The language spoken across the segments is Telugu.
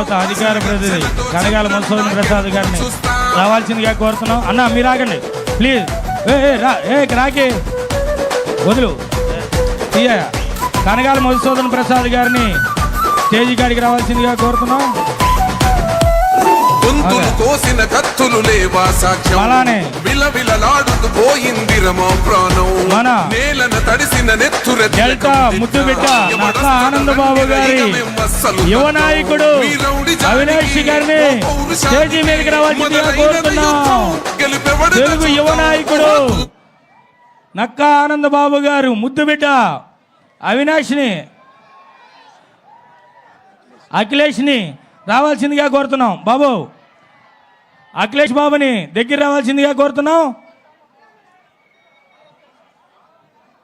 యువత అధికార ప్రతినిధి కనగాల మనసోని ప్రసాద్ గారిని రావాల్సిందిగా కోరుతున్నాం. అన్న మీరు ఆగండి. ప్లీజ్. ఏ రా ఏ రాకే వదులు. కనగాల మధుసూదన్ ప్రసాద్ గారిని స్టేజీ కాడికి రావాల్సిందిగా కోరుతున్నాం. కోసిన కత్తులు లేవా సాక్ష్యం. విలవిలలాడుతూ పోయింది రమా ప్రాణం. నేలన తడిసిన నెత్తుర ముద్దు బిడ్డ నక్క ఆనందబాబు గారి యువ నాయకుడు అవినాష్ గారిని స్టేజీ మీదకి రావాల్సిందిగా కోరుతున్నాం. తెలుగు యువ నాయకుడు. నక్క ఆనందబాబు గారు ముద్దు బిడ్డ అవినాష్ని అఖిలేష్ని రావాల్సిందిగా కోరుతున్నాం. బాబు అఖిలేష్ బాబుని దగ్గర రావాల్సిందిగా కోరుతున్నాం.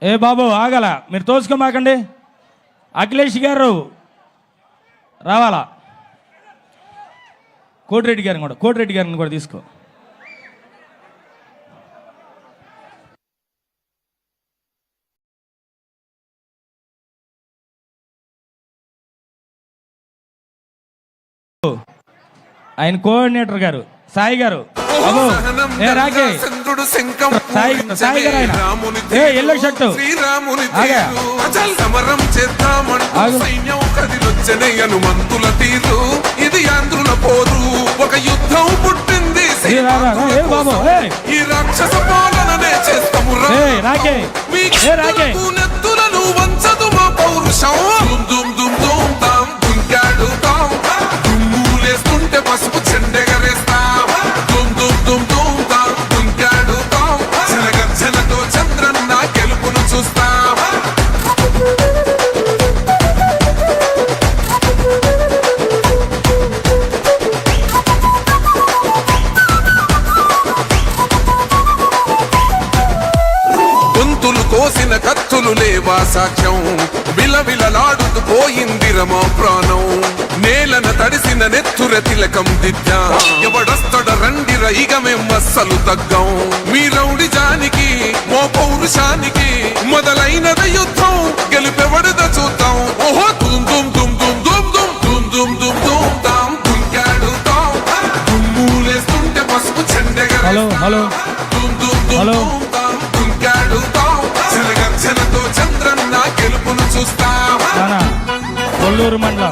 ఏ బాబు ఆగల. మీరు తోసుకోమాకండి. అఖిలేష్ గారు రావాలా? కోటిరెడ్డి గారిని కూడా కోటిరెడ్డి గారిని కూడా తీసుకో. ఆయన కోఆర్డినేటర్ గారు. సాయి గారు. ఎల్లో హనుమంతుల తీరు. ఇది ఆంధ్రుల పోరు ఒక యుద్ధం పుట్టింది ఈ రాక్షస పాలననే చేస్తాము రాకే. మీ నెత్తులను వంచదు మా పౌరుషం. లేవా సాక్ష్యం విలవిలలాడుతూ పోయింది రమా ప్రాణం నేలన తడిసిన నెత్తుర తిలకం దిద్దా ఎవడొస్తడ రండి రైగమేం అస్సలు తగ్గం మీ రౌడి జానికి మో పౌరుషానికి మొదలైనద యుద్ధం గెలుపెవడద చూద్దాం ఓహో దుమ్ దుమ్ దుమ్ దుమ్ దుమ్ దుమ్ దుమ్ దుమ్ దుమ్ దుమ్ తాం దుంకాడు తాం దుమ్ములేస్తుంటే పసుపు చెండెగ హలో హలో హలో. గెలుపును కొల్లూరు మండల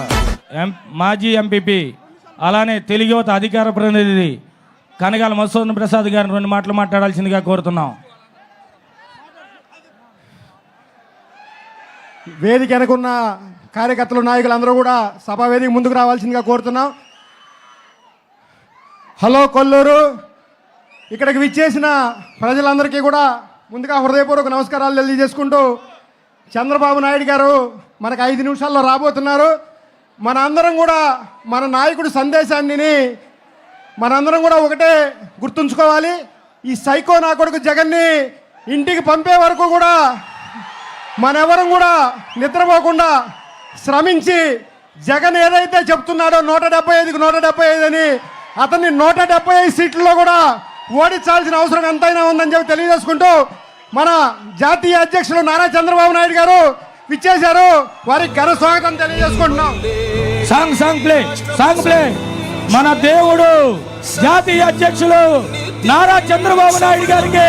ఎం మాజీ ఎంపీపీ అలానే తెలుగు యువత అధికార ప్రతినిధి కనగాల మధుసూదన్ ప్రసాద్ గారిని రెండు మాటలు మాట్లాడాల్సిందిగా కోరుతున్నాం. వేదిక వెనకున్న కార్యకర్తలు నాయకులు అందరూ కూడా సభా వేదిక ముందుకు రావాల్సిందిగా కోరుతున్నాం. హలో కొల్లూరు. ఇక్కడికి విచ్చేసిన ప్రజలందరికీ కూడా ముందుగా హృదయపూర్వక నమస్కారాలు తెలియజేసుకుంటూ చంద్రబాబు నాయుడు గారు మనకు ఐదు నిమిషాల్లో రాబోతున్నారు. మన అందరం కూడా మన నాయకుడి సందేశాన్ని మనందరం కూడా ఒకటే గుర్తుంచుకోవాలి. ఈ సైకో నా కొడుకు జగన్ని ఇంటికి పంపే వరకు కూడా మనెవరం కూడా నిద్రపోకుండా శ్రమించి జగన్ ఏదైతే చెప్తున్నాడో నూట డెబ్బై ఐదుకి నూట డెబ్బై ఐదు అని అతన్ని నూట డెబ్బై ఐదు సీట్లలో కూడా ఓడించాల్సిన అవసరం ఎంతైనా ఉందని చెప్పి తెలియజేసుకుంటూ మన జాతీయ అధ్యక్షులు నారా చంద్రబాబు నాయుడు గారు విచ్చేశారు. వారికి ఘన స్వాగతం తెలియజేసుకుంటున్నాం. Song song play song play మన దేవుడు జాతీయ అధ్యక్షులు నారా చంద్రబాబు నాయుడు గారికి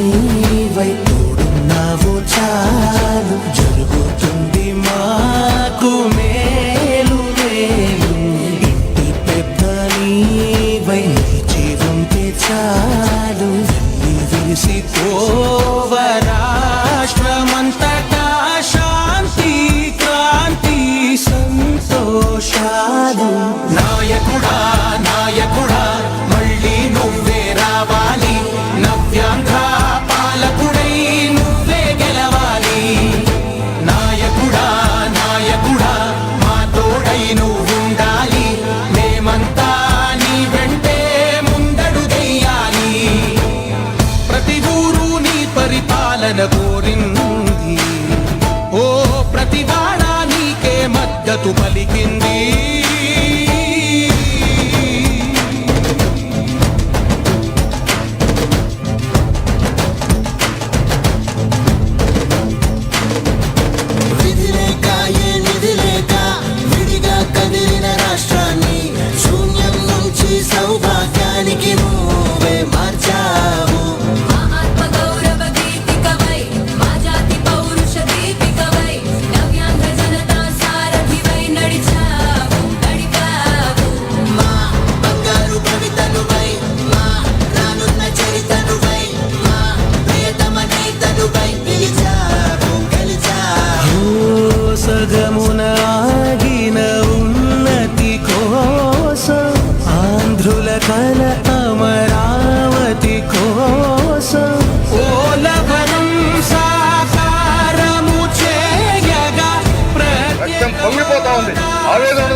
మద్దతన కోరింది. ఓ ప్రతిభా నీకే మద్దతు పలికింది. 아래가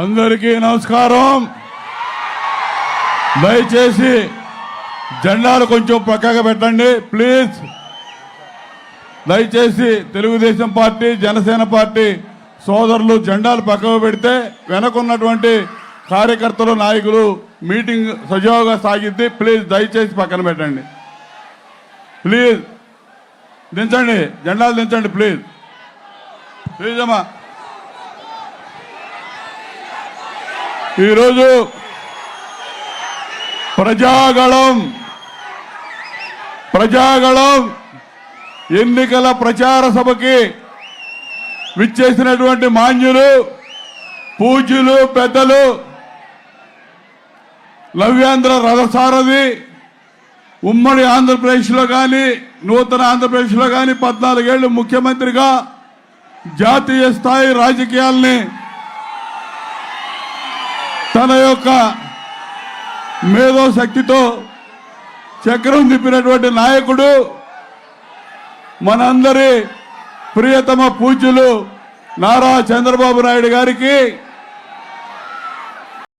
అందరికీ నమస్కారం. దయచేసి జెండాలు కొంచెం పక్కగా పెట్టండి ప్లీజ్. దయచేసి తెలుగుదేశం పార్టీ జనసేన పార్టీ సోదరులు జెండాలు పక్కకు పెడితే వెనకున్నటువంటి కార్యకర్తలు నాయకులు మీటింగ్ సజావుగా సాగిద్ది. ప్లీజ్ దయచేసి పక్కన పెట్టండి. ప్లీజ్. దించండి. జెండాలు దించండి ప్లీజ్. ప్లీజ్ అమ్మా. ఈరోజు ప్రజాగళం ప్రజాగళం ఎన్నికల ప్రచార సభకి విచ్చేసినటువంటి మాన్యులు పూజ్యులు పెద్దలు లవ్యాంధ్ర రథసారథి ఉమ్మడి ఆంధ్రప్రదేశ్లో కానీ నూతన ఆంధ్రప్రదేశ్లో కానీ పద్నాలుగేళ్ళు ముఖ్యమంత్రిగా జాతీయ స్థాయి రాజకీయాల్ని తన యొక్క మేధో శక్తితో చక్రం తిప్పినటువంటి నాయకుడు మనందరి ప్రియతమ పూజ్యులు నారా చంద్రబాబు నాయుడు గారికి